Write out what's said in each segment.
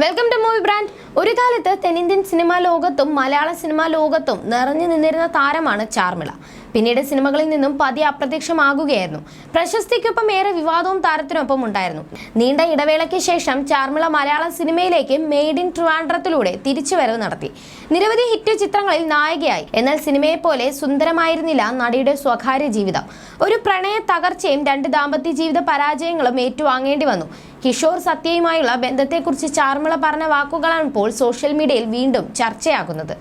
Welcome to movie brand ഒരു കാലത്ത് തെന്നിന്ത്യൻ സിനിമാ ലോകത്തും മലയാള സിനിമാ ലോകത്തും നിറഞ്ഞു നിന്നിരുന്ന താരമാണ് ചാർമിള. പിന്നീട് സിനിമകളിൽ നിന്നും പതിയെ അപ്രത്യക്ഷമാകുകയായിരുന്നു. പ്രശസ്തിക്കൊപ്പം ഏറെ വിവാദവും താരത്തിനൊപ്പം ഉണ്ടായിരുന്നു. നീണ്ട ഇടവേളയ്ക്ക് ശേഷം ചാർമിള മലയാള സിനിമയിലേക്ക് മെയ്ഡ് ഇൻ ട്രിവാൻഡ്രത്തിലൂടെ തിരിച്ചുവരവ് നടത്തി. നിരവധി ഹിറ്റ് ചിത്രങ്ങളിൽ നായികയായി. എന്നാൽ സിനിമയെ പോലെ സുന്ദരമായിരുന്നില്ല നടിയുടെ സ്വകാര്യ ജീവിതം. ഒരു പ്രണയ തകർച്ചയും രണ്ട് ദാമ്പത്യ ജീവിത പരാജയങ്ങളും ഏറ്റുവാങ്ങേണ്ടി വന്നു. കിഷോർ സത്യയുമായുള്ള ബന്ധത്തെക്കുറിച്ച് ചാർമിള പറഞ്ഞ വാക്കുകളാണ് ഇപ്പോൾ സോഷ്യൽ മീഡിയയിൽ വീണ്ടും ചർച്ചയാകുന്നത്.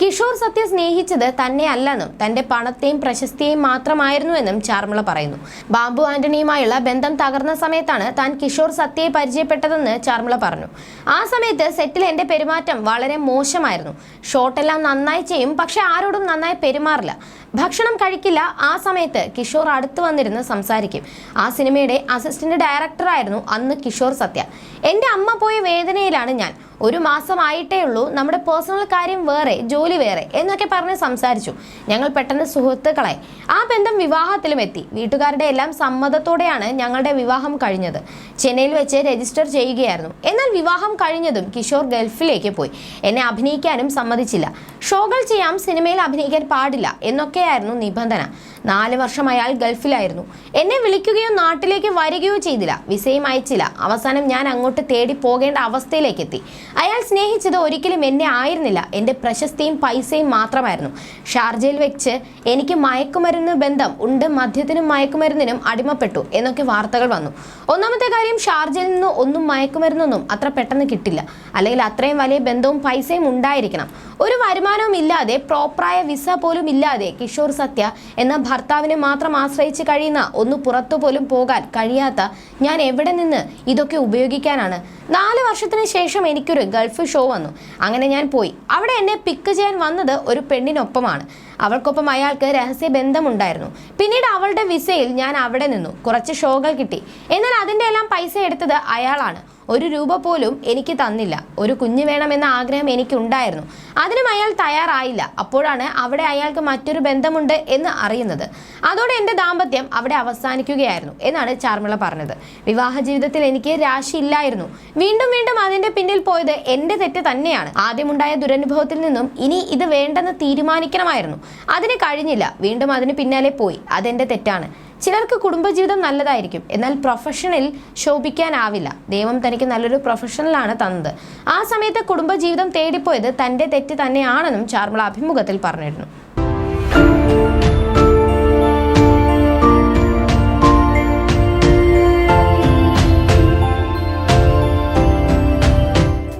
കിഷോർ സത്യ സ്നേഹിച്ചത് തന്നെ അല്ലെന്നും തന്റെ പണത്തെയും പ്രശസ്തിയെയും മാത്രമായിരുന്നുവെന്നും ചാർമിള പറയുന്നു. ബാബു ആന്റണിയുമായുള്ള ബന്ധം തകർന്ന സമയത്താണ് താൻ കിഷോർ സത്യയെ പരിചയപ്പെട്ടതെന്ന് ചാർമിള പറഞ്ഞു. ആ സമയത്ത് സെറ്റിൽ എന്റെ പെരുമാറ്റം വളരെ മോശമായിരുന്നു. ഷോട്ടെല്ലാം നന്നായി ചെയ്യും പക്ഷെ ആരോടും നന്നായി പെരുമാറില്ല. ഭക്ഷണം കഴിക്കില്ല. ആ സമയത്ത് കിഷോർ അടുത്ത് വന്നിരുന്ന് സംസാരിക്കും. ആ സിനിമയുടെ അസിസ്റ്റന്റ് ഡയറക്ടറായിരുന്നു അന്ന് കിഷോർ സത്യ. എന്റെ അമ്മ പോയ വേദനയിലാണ് ഞാൻ. ഒരു മാസമായിട്ടേ ഉള്ളൂ. നമ്മുടെ പേഴ്സണൽ കാര്യം വേറെ ജോലി വേറെ എന്നൊക്കെ പറഞ്ഞ് സംസാരിച്ചു. ഞങ്ങൾ പെട്ടെന്ന് സുഹൃത്തുക്കളായി. ആ ബന്ധം വിവാഹത്തിലും എത്തി. വീട്ടുകാരുടെ എല്ലാം സമ്മതത്തോടെയാണ് ഞങ്ങളുടെ വിവാഹം കഴിഞ്ഞത്. ചെന്നൈയിൽ വെച്ച് രജിസ്റ്റർ ചെയ്യുകയായിരുന്നു. എന്നാൽ വിവാഹം കഴിഞ്ഞതും കിഷോർ ഗൾഫിലേക്ക് പോയി. എന്നെ അഭിനയിക്കാനും സമ്മതിച്ചില്ല. ഷോകൾ ചെയ്യാം സിനിമയിൽ അഭിനയിക്കാൻ പാടില്ല എന്നൊക്കെയായിരുന്നു നിബന്ധന. നാല് വർഷം അയാൾ ഗൾഫിലായിരുന്നു. എന്നെ വിളിക്കുകയോ നാട്ടിലേക്ക് വരികയോ ചെയ്തില്ല. വിസയും അയച്ചില്ല. അവസാനം ഞാൻ അങ്ങോട്ട് തേടി പോകേണ്ട അവസ്ഥയിലേക്ക് എത്തി അയാൾ സ്നേഹിച്ചത് ഒരിക്കലും എന്നെ ആയിരുന്നില്ല. എന്റെ പ്രശസ്തിയും പൈസയും മാത്രമായിരുന്നു. ഷാർജയിൽ വെച്ച് എനിക്ക് മയക്കുമരുന്ന് ബന്ധം ഉണ്ട്. മദ്യത്തിനും മയക്കുമരുന്നിനും അടിമപ്പെട്ടു എന്നൊക്കെ വാർത്തകൾ വന്നു. ഒന്നാമത്തെ കാര്യം ഷാർജയിൽ നിന്ന് ഒന്നും മയക്കുമരുന്നൊന്നും അത്ര പെട്ടെന്ന് കിട്ടില്ല. അല്ലെങ്കിൽ അത്രയും വലിയ ബന്ധവും പൈസയും ഉണ്ടായിരിക്കണം. ഒരു വരുമാനവും ഇല്ലാതെ പ്രോപ്പറായ വിസ പോലും ഇല്ലാതെ കിഷോർ സത്യ എന്ന ഭർത്താവിനെ മാത്രം ആശ്രയിച്ച് കഴിയുന്ന ഒന്ന് പുറത്തു പോലും പോകാൻ കഴിയാത്ത ഞാൻ എവിടെ നിന്ന് ഇതൊക്കെ ഉപയോഗിക്കാനാണ്? നാല് വർഷത്തിന് ശേഷം എനിക്കൊരു ഗൾഫ് ഷോ വന്നു. അങ്ങനെ ഞാൻ പോയി. അവിടെ എന്നെ പിക്ക് ചെയ്യാൻ വന്നത് ഒരു പെണ്ണിനൊപ്പമാണ്. അവൾക്കൊപ്പം അയാൾക്ക് രഹസ്യ ബന്ധമുണ്ടായിരുന്നു. പിന്നീട് അവളുടെ വിസയിൽ ഞാൻ അവിടെ നിന്നു. കുറച്ച് ഷോകൾ കിട്ടി. എന്നാൽ അതിന്റെ എല്ലാം പൈസ എടുത്തത് അയാളാണ്. ഒരു രൂപ പോലും എനിക്ക് തന്നില്ല. ഒരു കുഞ്ഞ് വേണമെന്ന ആഗ്രഹം എനിക്കുണ്ടായിരുന്നു. അതിനും അയാൾ തയ്യാറായില്ല. അപ്പോഴാണ് അവിടെ അയാൾക്ക് മറ്റൊരു ബന്ധമുണ്ട് എന്ന് അറിയുന്നത്. അതോടെ എന്റെ ദാമ്പത്യം അവിടെ അവസാനിക്കുകയായിരുന്നു എന്നാണ് ചാർമിള പറഞ്ഞത്. വിവാഹ ജീവിതത്തിൽ എനിക്ക് രാശിയില്ലായിരുന്നു. വീണ്ടും വീണ്ടും അതിന്റെ പിന്നിൽ പോയത് എന്റെ തെറ്റ് തന്നെയാണ്. ആദ്യമുണ്ടായ ദുരനുഭവത്തിൽ നിന്നും ഇനി ഇത് വേണ്ടെന്ന് തീരുമാനിക്കണമായിരുന്നു. അതിന് കഴിഞ്ഞില്ല. വീണ്ടും അതിന് പിന്നാലെ പോയി. അതെന്റെ തെറ്റാണ്. ചിലർക്ക് കുടുംബജീവിതം നല്ലതായിരിക്കും. എന്നാൽ പ്രൊഫഷനിൽ ശോഭിക്കാനാവില്ല. ദൈവം തനിക്ക് നല്ലൊരു പ്രൊഫഷണലാണ് തന്നത്. ആ സമയത്ത് കുടുംബജീവിതം തേടിപ്പോയത് തന്റെ തെറ്റ് തന്നെയാണെന്നും ചാർമള അഭിമുഖത്തിൽ പറഞ്ഞിരുന്നു.